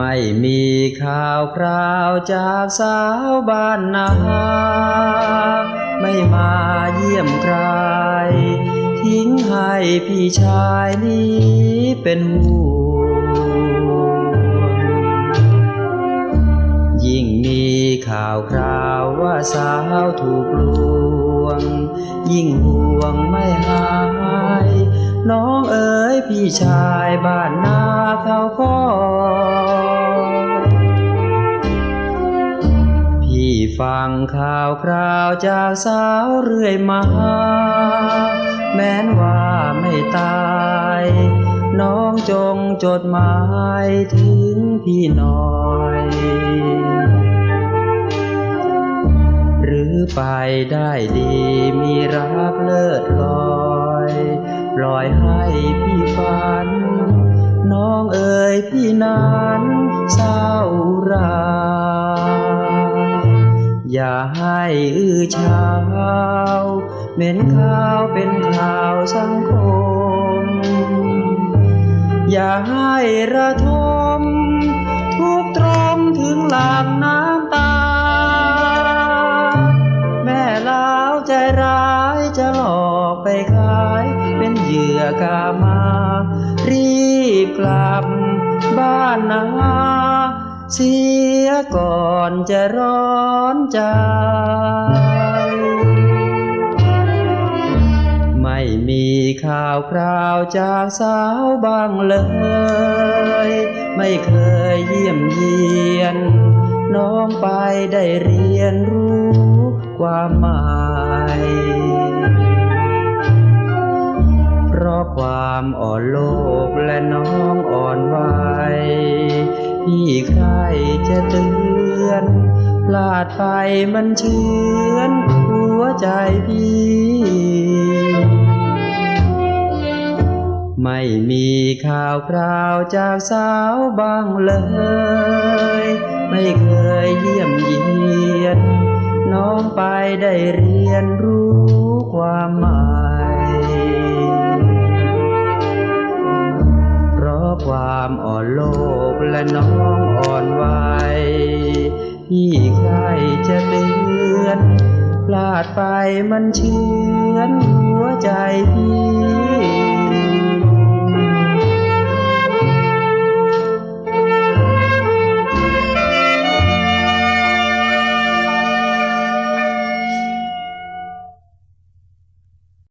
ไมีข่าวคราวจากสาวบ้านนา ไม่มาเยี่ยมใคร ทิ้งให้พี่ชายนี้เป็นห่วงยิ่งมีข่าวคราวว่าสาวถูกลวง ยิ่งห่วงไม่หายน้องเอ๋ยพี่ชายบ้านนาเขาก็ ฟังข่าวคราวจากสาวเรื่อยมา แม้นว่าไม่ตาย น้องจงจดหมายถึงพี่หน่อย หรือไปได้ดีมีรักเลิศลอยปล่อยให้พี่ฝัน น้องเอ๋ยพี่นั้นเศร้ารายาให้อื้อเช้าเหม็นข้าวเป็นข่าวสังคม อย่าให้ระทม ทุกตรมถึงหลังน้ำตา แม่ลาวใจร้ายจะหลอกไปขายเป็นเหยื่อกามา รีบกลับบ้านนา เสียก่อนจะร้อนใจ ไม่มีข่าวคราวจากสาวบ้างเลย ไม่เคยเยี่ยมเยียน น้องไปได้เรียนรู้ความหมายเพราะความอ่อนโลกและน้องอ่อนไห วพี่ใครจะเตือนพลาดไปมันเชือนหัวใจพี่ ไม่มีข่าวคราวจากสาวบ้างเลย ไม่เคยเยี่ยมเยียน น้องไปได้เรียนรู้ความหมายเพราะความอ่อนโล ละน้องอ่อนไหวพี่ใครจะเตือนพลาดไปมันเชือนหัวใจพี่